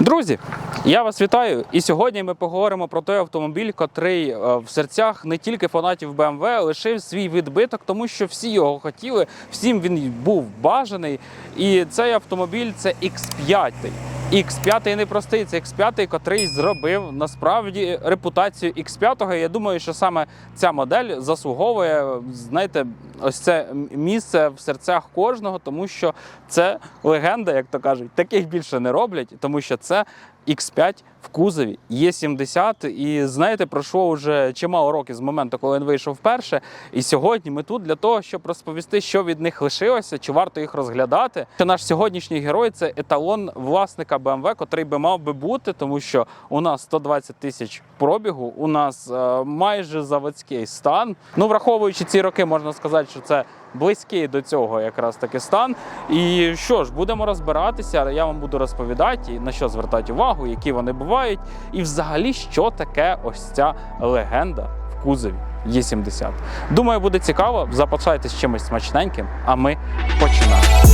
Друзі, я вас вітаю. І сьогодні ми поговоримо про той автомобіль, котрий е, в серцях не тільки фанатів BMW лишив свій відбиток, тому що всі його хотіли, всім він був бажаний. І цей автомобіль це X5. X5 не простий, це X5, котрий зробив насправді репутацію X5. Я думаю, що саме ця модель заслуговує, знаєте, ось це місце в серцях кожного, тому що це легенда, як то кажуть. Таких більше не роблять, тому що це X5 в кузові є 70 І знаєте, пройшло вже чимало років з моменту, коли він вийшов вперше. І сьогодні ми тут для того, щоб розповісти, що від них лишилося, чи варто їх розглядати. Що наш сьогоднішній герой це еталон власника BMW, котрий би мав би бути, тому що у нас 120 тисяч пробігу, у нас е, майже заводський стан. Ну, враховуючи ці роки, можна сказати, що це близький до цього якраз таки стан. І що ж, будемо розбиратися. Я вам буду розповідати, на що звертати увагу, які вони бувають, і взагалі, що таке ось ця легенда в кузові Є70. Думаю, буде цікаво. Запасайтесь чимось смачненьким, а ми починаємо.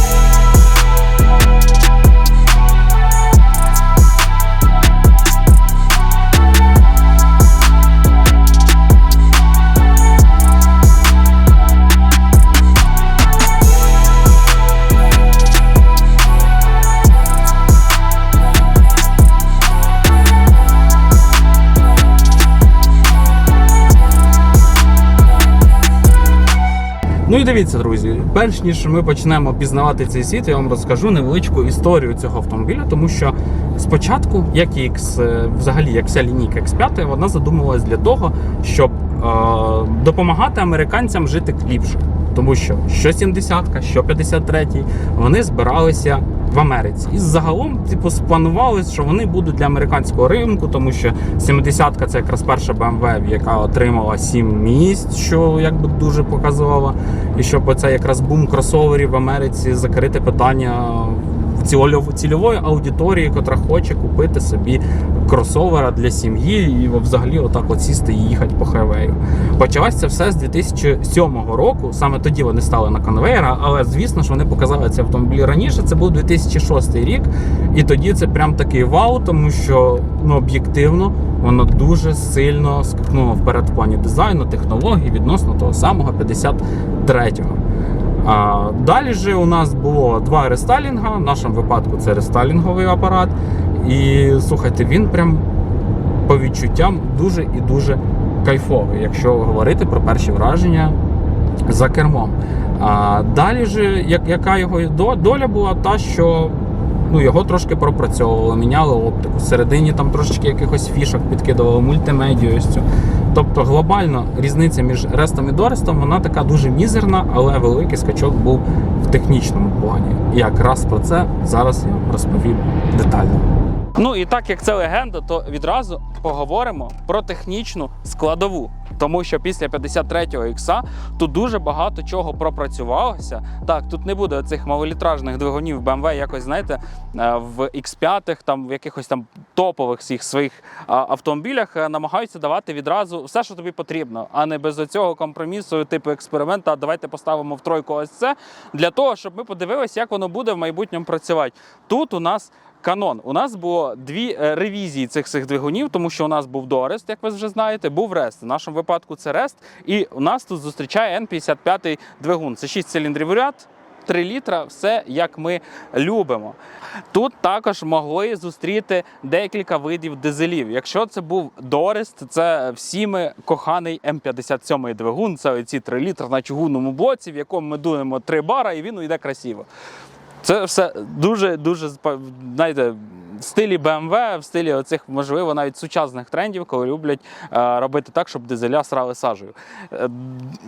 Дивіться, друзі, перш ніж ми почнемо пізнавати цей світ, я вам розкажу невеличку історію цього автомобіля, тому що спочатку, як і X, е, взагалі, як вся лінійка X5, вона задумувалась для того, щоб е, допомагати американцям жити ліпше. Тому що що 70-ка, що 53-й, вони збиралися в Америці. І загалом, типу, спланували, що вони будуть для американського ринку, тому що 70-ка це якраз перша BMW, яка отримала 7 місць, що якби дуже показово. І щоб це якраз бум кросоверів в Америці закрити питання цільової аудиторії, котра хоче купити собі кросовера для сім'ї і взагалі отак от сісти і їхати по хайвею. Почалось це все з 2007 року. Саме тоді вони стали на конвейера, але звісно ж вони показали ці автомобілі раніше. Це був 2006 рік, і тоді це прям такий вау, тому що ну об'єктивно воно дуже сильно скакнуло вперед в плані дизайну, технологій відносно того самого 53-го. А, далі же у нас було два рестайлінга. В нашому випадку це рестайлінговий апарат. І слухайте, він прям по відчуттям дуже і дуже кайфовий, якщо говорити про перші враження за кермом. А далі же, як, яка його до- доля була та, що ну, його трошки пропрацьовували, міняли оптику. Всередині там трошечки якихось фішок підкидували, мультимедію. Тобто глобально різниця між рестом і дорестом вона така дуже мізерна, але великий скачок був в технічному плані. І якраз про це зараз я розповім детально. Ну і так як це легенда, то відразу поговоримо про технічну складову. Тому що після 53-го ікса тут дуже багато чого пропрацювалося. Так, тут не буде цих малолітражних двигунів BMW, якось знаєте, е, в X5, там в якихось там топових всіх своїх автомобілях е, намагаються давати відразу все, що тобі потрібно, а не без оцього компромісу, типу експеримента. «А Давайте поставимо в тройку ось це для того, щоб ми подивилися, як воно буде в майбутньому працювати. Тут у нас Канон. У нас було дві е, ревізії цих цих двигунів, тому що у нас був Дорест, як ви вже знаєте, був Рест. В нашому випадку це Рест. І у нас тут зустрічає N55 двигун. Це 6 циліндрів ряд. 3 літра, все як ми любимо. Тут також могли зустріти декілька видів дизелів. Якщо це був Дорест, це всіми коханий М57 двигун. Це ці 3 літри на чугунному блоці, в якому ми дуємо 3 бара, і він йде красиво. Це все дуже дуже спа- знаєте, стилі BMW, в стилі оцих, можливо, навіть сучасних трендів, коли люблять е, робити так, щоб дизеля срали сажею. Е,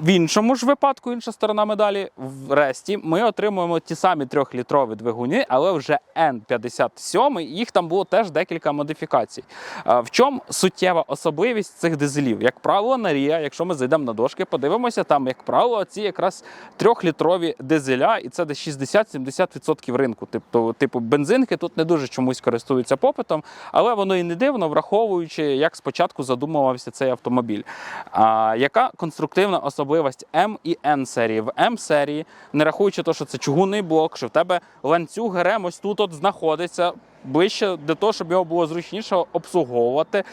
в іншому ж випадку, інша сторона медалі, в Ресті ми отримуємо ті самі трьохлітрові двигуни, але вже N57, і їх там було теж декілька модифікацій. Е, в чому суттєва особливість цих дизелів? Як правило, на Рія, якщо ми зайдемо на дошки, подивимося, там, як правило, ці якраз трьохлітрові дизеля, і це десь 60-70% ринку. Тобто, типу, бензинки тут не дуже чомусь користуються попитом, але воно і не дивно, враховуючи, як спочатку задумувався цей автомобіль. А, яка конструктивна особливість М і Н серії? В М серії, не рахуючи те, що це чугунний блок, що в тебе ланцюг РМ ось тут от знаходиться. Ближче для того, щоб його було зручніше обслуговувати.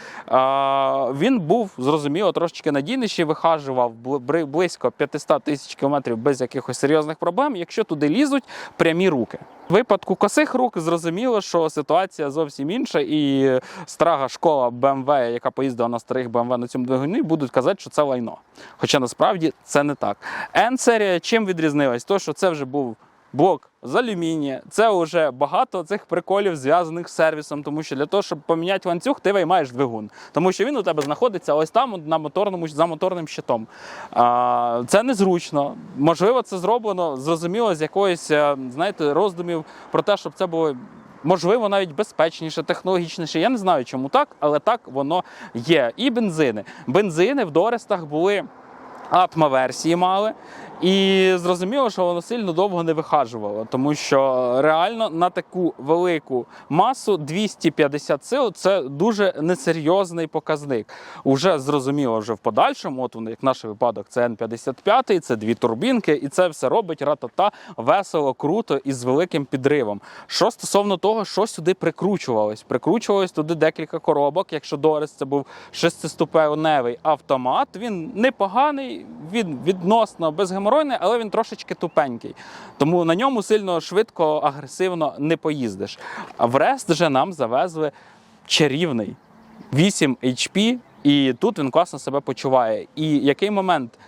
Він був зрозуміло трошечки надійніший, вихажував близько 500 тисяч кілометрів без якихось серйозних проблем, якщо туди лізуть прямі руки. В випадку косих рук зрозуміло, що ситуація зовсім інша, і страга школа BMW, яка поїздила на старих BMW на цьому двигуні, будуть казати, що це лайно. Хоча насправді це не так. N-серія чим відрізнилась? То, що це вже був блок з алюмінія. Це вже багато цих приколів зв'язаних з сервісом, тому що для того, щоб поміняти ланцюг, ти виймаєш двигун, тому що він у тебе знаходиться ось там на моторному за моторним щитом. А, це незручно. Можливо, це зроблено зрозуміло з якоїсь, е, знаєте, роздумів про те, щоб це було. Можливо, навіть безпечніше, технологічніше. Я не знаю, чому так, але так воно є. І бензини. Бензини в Дорестах були атма-версії мали. І зрозуміло, що воно сильно довго не вихажувало, тому що реально на таку велику масу 250 сил це дуже несерйозний показник. Уже зрозуміло, вже в подальшому, от як наш випадок, це Н-55, це дві турбінки, і це все робить ратата весело, круто і з великим підривом. Що стосовно того, що сюди прикручувалось, прикручувалось туди декілька коробок. Якщо Дорес це був шестиступеневий автомат, він непоганий, він відносно безгеморойний, але він трошечки тупенький. Тому на ньому сильно швидко, агресивно не поїздиш. А в Рест же нам завезли чарівний 8 HP, і тут він класно себе почуває. І який момент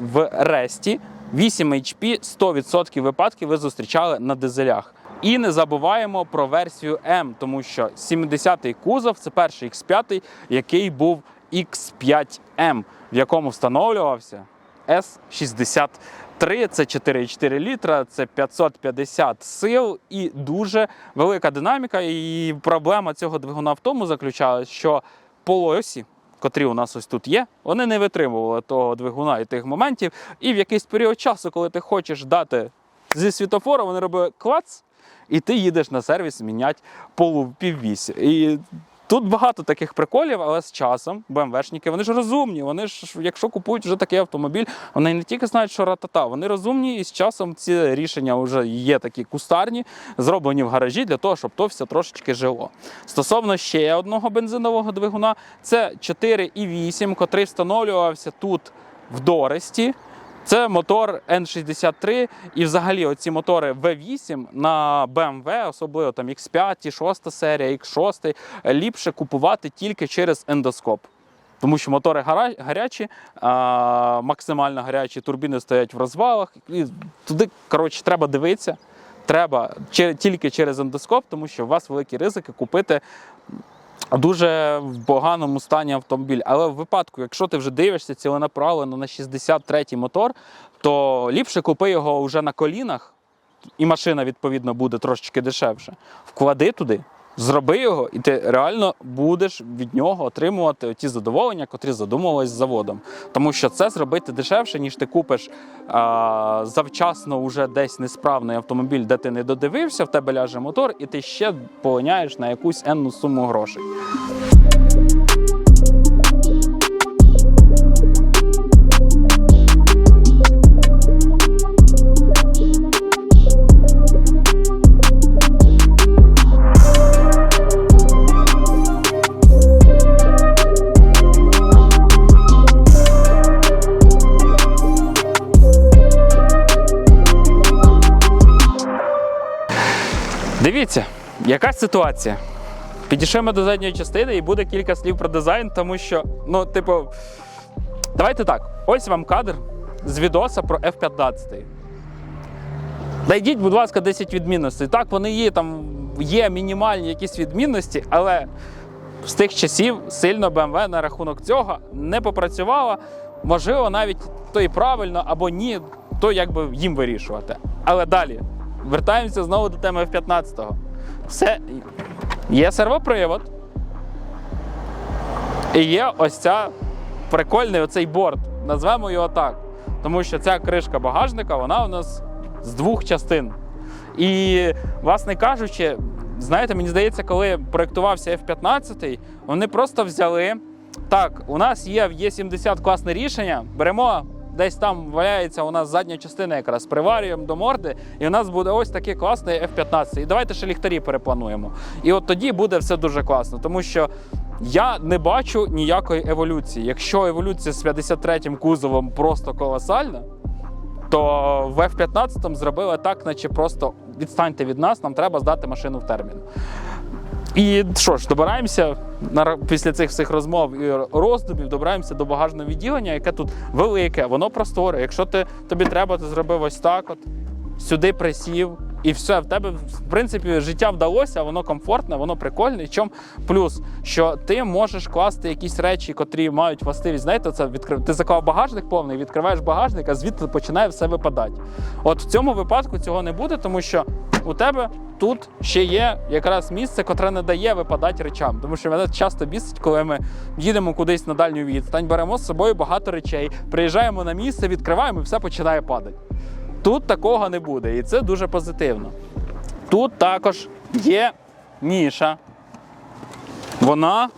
в Ресті 8 HP 100% випадків ви зустрічали на дизелях. І не забуваємо про версію М, тому що 70-й кузов це перший X5, який був X5M, в якому встановлювався S63. Це 4,4 літра, це 550 сил і дуже велика динаміка. І проблема цього двигуна в тому заключалась, що полосі, котрі у нас ось тут є, вони не витримували того двигуна і тих моментів. І в якийсь період часу, коли ти хочеш дати зі світофора, вони робили клац, і ти їдеш на сервіс міняти полу. І Тут багато таких приколів, але з часом БМВшники, вони ж розумні. Вони ж, якщо купують вже такий автомобіль, вони не тільки знають, що ратата, вони розумні, і з часом ці рішення вже є такі кустарні, зроблені в гаражі для того, щоб то все трошечки жило. Стосовно ще одного бензинового двигуна, це 4,8, котрий встановлювався тут в Доресті. Це мотор N63, і взагалі оці мотори V8 на BMW, особливо там X5, 6 серія, X6, ліпше купувати тільки через ендоскоп. Тому що мотори гарячі, максимально гарячі, турбіни стоять в розвалах. І туди, коротше, треба дивитися. Треба тільки через ендоскоп, тому що у вас великі ризики купити дуже в поганому стані автомобіль. Але в випадку, якщо ти вже дивишся ціленаправлено на 63-й мотор, то ліпше купи його вже на колінах, і машина, відповідно, буде трошечки дешевше. Вклади туди, зроби його, і ти реально будеш від нього отримувати ті задоволення, котрі задумувались заводом. Тому що це зробити дешевше, ніж ти купиш а, завчасно уже десь несправний автомобіль, де ти не додивився, в тебе ляже мотор, і ти ще полиняєш на якусь енну суму грошей. Дивіться, яка ситуація. Підійшемо до задньої частини і буде кілька слів про дизайн, тому що, ну, типу, давайте так. Ось вам кадр з відоса про F-15. Найдіть, будь ласка, 10 відмінностей. Так, вони є, там є мінімальні якісь відмінності, але з тих часів сильно BMW на рахунок цього не попрацювала. Можливо, навіть то і правильно або ні, то якби їм вирішувати. Але далі вертаємося знову до теми F-15. Все є сервопривод. І є ось ця прикольний оцей борт. Назвемо його так. Тому що ця кришка багажника, вона у нас з двох частин. І, власне кажучи, знаєте, мені здається, коли проєктувався F-15, вони просто взяли. Так, у нас є в Є70 класне рішення. Беремо десь там валяється у нас задня частина якраз приварюємо до морди, і у нас буде ось такий класний F-15. І давайте ще ліхтарі переплануємо. І от тоді буде все дуже класно, тому що. Я не бачу ніякої еволюції. Якщо еволюція з 53-м кузовом просто колосальна, то в F-15 зробили так, наче просто відстаньте від нас, нам треба здати машину в термін. І що ж, добираємося на після цих всіх розмов і роздумів, добираємося до багажного відділення, яке тут велике, воно просторе. Якщо ти тобі треба, ти зробив ось так, от сюди присів. І все, в тебе, в принципі, життя вдалося, воно комфортне, воно прикольне. І чому плюс, що ти можеш класти якісь речі, котрі мають властивість, знаєте, це відкрив. Ти заклав багажник повний, відкриваєш багажник, а звідти починає все випадати. От в цьому випадку цього не буде, тому що у тебе тут ще є якраз місце, котре не дає випадати речам. Тому що мене часто бісить, коли ми їдемо кудись на дальню відстань, беремо з собою багато речей, приїжджаємо на місце, відкриваємо і все починає падати. Тут такого не буде, і це дуже позитивно. Тут також є ніша. Вона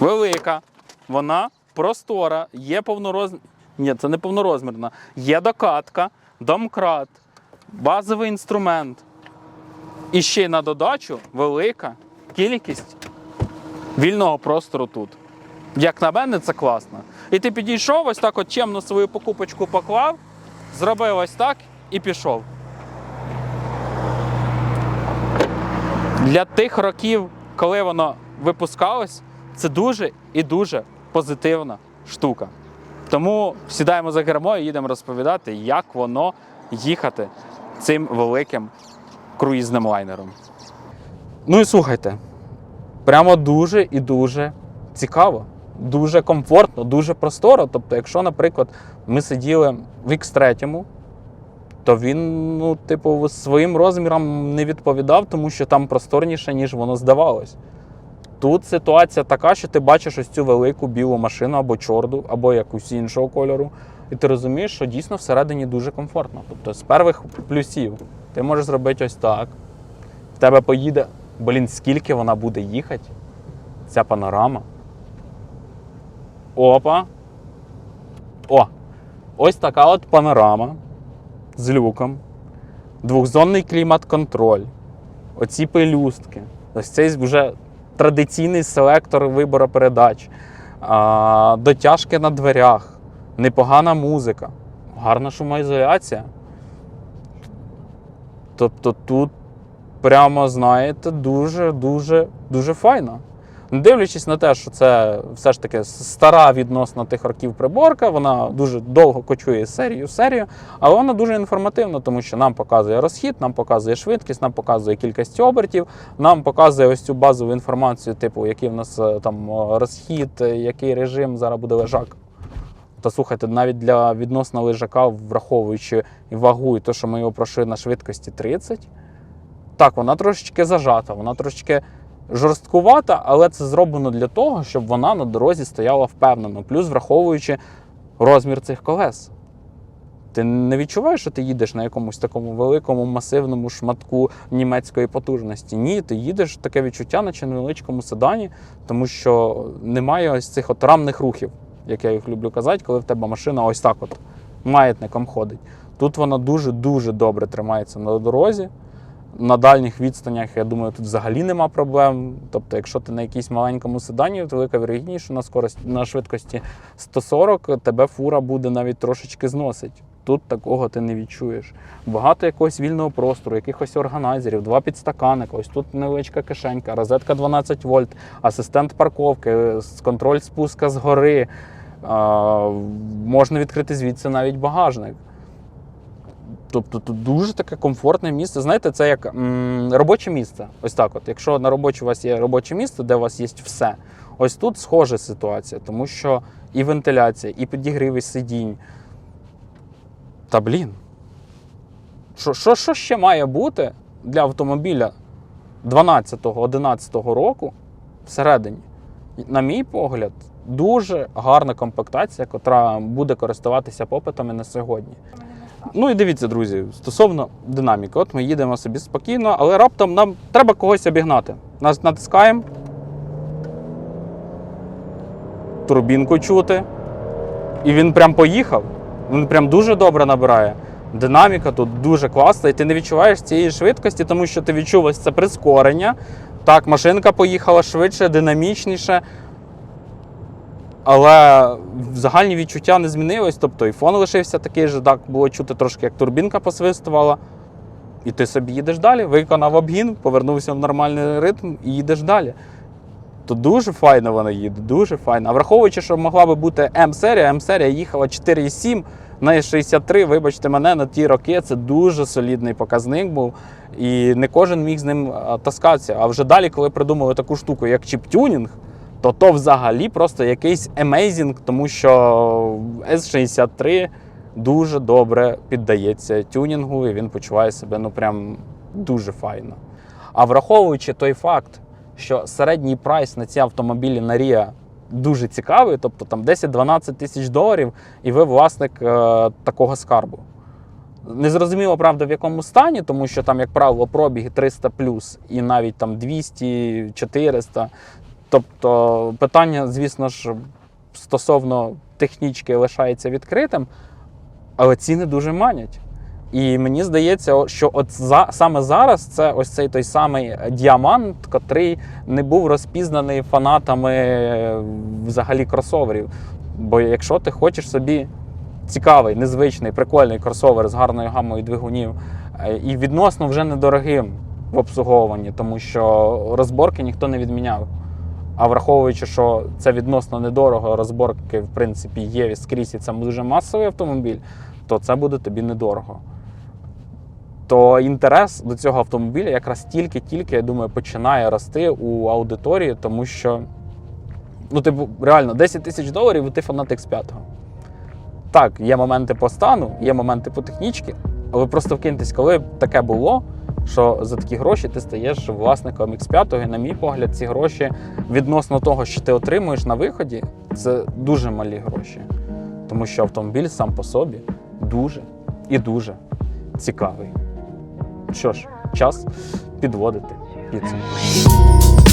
велика, вона простора, є повнорозмірна. Ні, це не повнорозмірна. Є докатка, домкрат, базовий інструмент. І ще й на додачу велика кількість вільного простору тут. Як на мене, це класно. І ти підійшов, ось так от чемно свою покупочку поклав, зробив ось так і пішов. Для тих років, коли воно випускалось, це дуже і дуже позитивна штука. Тому сідаємо за кермо і їдемо розповідати, як воно їхати цим великим круїзним лайнером. Ну і слухайте, прямо дуже і дуже цікаво, дуже комфортно, дуже просторо. Тобто, якщо, наприклад, ми сиділи в X3, то він, ну, типу, своїм розмірам не відповідав, тому що там просторніше, ніж воно здавалось. Тут ситуація така, що ти бачиш ось цю велику білу машину або чорну, або якусь іншого кольору, і ти розумієш, що дійсно всередині дуже комфортно. Тобто з перших плюсів ти можеш зробити ось так. В тебе поїде, блін, скільки вона буде їхати, ця панорама. Опа. О! Ось така от панорама з люком, двохзонний клімат-контроль, оці пелюстки. Ось цей вже традиційний селектор вибору передач, дотяжки на дверях, непогана музика, гарна шумоізоляція. Тобто тут прямо, знаєте, дуже, дуже, дуже файно. Дивлячись на те, що це все ж таки стара відносно тих років приборка, вона дуже довго кочує серію в серію, але вона дуже інформативна, тому що нам показує розхід, нам показує швидкість, нам показує кількість обертів, нам показує ось цю базову інформацію, типу, який в нас е, там е, розхід, е, який режим зараз буде лежак. Та слухайте, навіть для відносно лежака, враховуючи вагу, і те, що ми його пройшли на швидкості 30, так, вона трошечки зажата, вона трошечки жорсткувата, але це зроблено для того, щоб вона на дорозі стояла впевнено, плюс враховуючи розмір цих колес. Ти не відчуваєш, що ти їдеш на якомусь такому великому масивному шматку німецької потужності. Ні, ти їдеш таке відчуття, наче на невеличкому седані, тому що немає ось цих от рамних рухів, як я їх люблю казати, коли в тебе машина ось так от маятником ходить. Тут вона дуже-дуже добре тримається на дорозі. На дальніх відстанях, я думаю, тут взагалі нема проблем. Тобто, якщо ти на якійсь маленькому седані, то велика вірогідність, що на скорость на швидкості 140 тебе фура буде навіть трошечки зносить. Тут такого ти не відчуєш. Багато якогось вільного простору, якихось органайзерів, два підстаканника, ось тут невеличка кишенька, розетка 12 вольт, асистент парковки, контроль спуска з гори. Можна відкрити звідси навіть багажник. Тобто тут дуже таке комфортне місце. Знаєте, це як м, робоче місце. Ось так. От. Якщо на робоче у вас є робоче місце, де у вас є все, ось тут схожа ситуація, тому що і вентиляція, і підігріви сидінь. Та блін. Що, що, що ще має бути для автомобіля 12-11 року всередині? На мій погляд, дуже гарна комплектація, яка буде користуватися попитом і на сьогодні. Ну і дивіться, друзі, стосовно динаміки. От ми їдемо собі спокійно, але раптом нам треба когось обігнати. Нас натискаємо. Турбінку чути. І він прям поїхав. Він прям дуже добре набирає. Динаміка тут дуже класна, і ти не відчуваєш цієї швидкості, тому що ти відчув ось це прискорення. Так, машинка поїхала швидше, динамічніше. Але загальні відчуття не змінилось. Тобто і фон лишився такий же, так було чути трошки, як турбінка посвистувала. І ти собі їдеш далі, виконав обгін, повернувся в нормальний ритм і їдеш далі. То дуже файно вона їде, дуже файно. А враховуючи, що могла би бути М-серія, М-серія їхала 4,7 на 63, вибачте мене, на ті роки це дуже солідний показник був. І не кожен міг з ним таскатися. А вже далі, коли придумали таку штуку, як чіп-тюнінг, то то взагалі просто якийсь емейзінг, тому що С-63 дуже добре піддається тюнінгу, і він почуває себе ну прям дуже файно. А враховуючи той факт, що середній прайс на ці автомобілі на Ріа дуже цікавий, тобто там 10-12 тисяч доларів, і ви власник е, такого скарбу. Незрозуміло, правда, в якому стані, тому що там, як правило, пробіги 300 і навіть там 200, 400. Тобто питання, звісно ж, стосовно технічки лишається відкритим, але ціни дуже манять. І мені здається, що от за, саме зараз це ось цей той самий діамант, котрий не був розпізнаний фанатами е, взагалі кросоверів. Бо якщо ти хочеш собі цікавий, незвичний, прикольний кросовер з гарною гамою двигунів е, і відносно вже недорогим в обслуговуванні, тому що розборки ніхто не відміняв. А враховуючи, що це відносно недорого, розборки в принципі є скрізь, і це дуже масовий автомобіль, то це буде тобі недорого. То інтерес до цього автомобіля якраз тільки-тільки, я думаю, починає рости у аудиторії, тому що, ну, типу, реально, 10 тисяч доларів і ти фанат X5. Так, є моменти по стану, є моменти по технічці, але просто вкиньтесь, коли таке було, що за такі гроші ти стаєш власником X5, і, на мій погляд, ці гроші відносно того, що ти отримуєш на виході, це дуже малі гроші. Тому що автомобіль сам по собі дуже і дуже цікавий. Що ж, час підводити підсумки.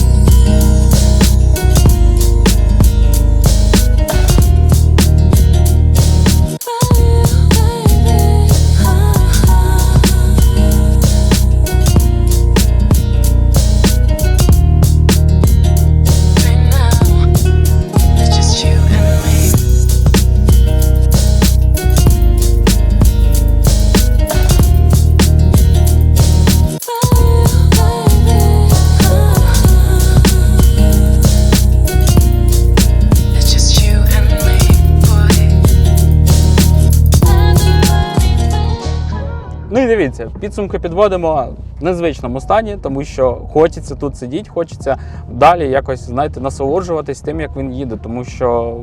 Підсумки підводимо в незвичному стані, тому що хочеться тут сидіти, хочеться далі якось, знаєте, насолоджуватись тим, як він їде. Тому що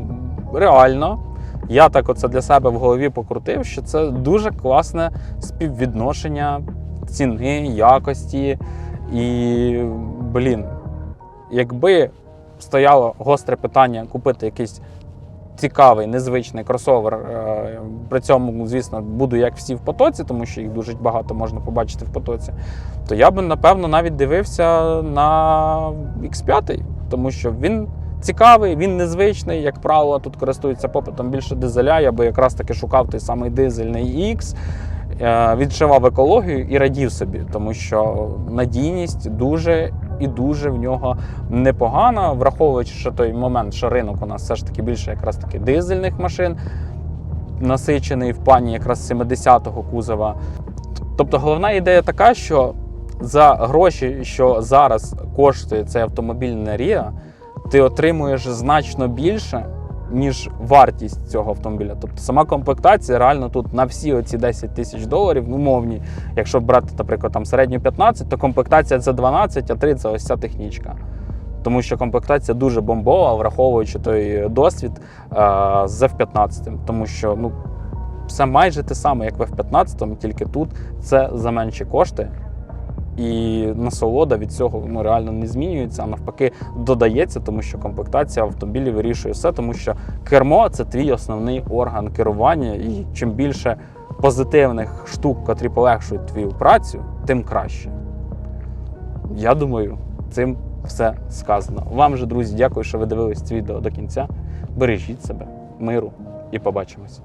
реально я так оце для себе в голові покрутив, що це дуже класне співвідношення ціни, якості. І, блін, якби стояло гостре питання купити якийсь цікавий, незвичний кросовер. е, При цьому, звісно, буду як всі в потоці, тому що їх дуже багато можна побачити в потоці. То я би, напевно, навіть дивився на X5, тому що він цікавий, він незвичний. Як правило, тут користується попитом більше дизеля. Я би якраз таки шукав той самий дизельний X. е, Відшивав екологію і радів собі, тому що надійність дуже і дуже в нього непогано, враховуючи що той момент, що ринок у нас все ж таки більше якраз таки дизельних машин, насичений в плані якраз 70-го кузова. Тобто головна ідея така, що за гроші, що зараз коштує цей автомобіль на Ріа, ти отримуєш значно більше, ніж вартість цього автомобіля. Тобто сама комплектація реально тут на всі оці 10 тисяч доларів, ну мовні. Якщо брати, наприклад, там середню 15, то комплектація це 12, а 3 це ось ця технічка. Тому що комплектація дуже бомбова, враховуючи той досвід е, з F-15. Тому що ну, все майже те саме, як в F-15, тільки тут це за менші кошти. І насолода від цього ну, реально не змінюється, а навпаки, додається, тому що комплектація автомобілів вирішує все, тому що кермо це твій основний орган керування, і чим більше позитивних штук, котрі полегшують твою працю, тим краще. Я думаю, цим все сказано. Вам же, друзі, дякую, що ви дивились це відео до кінця. Бережіть себе, миру і побачимось.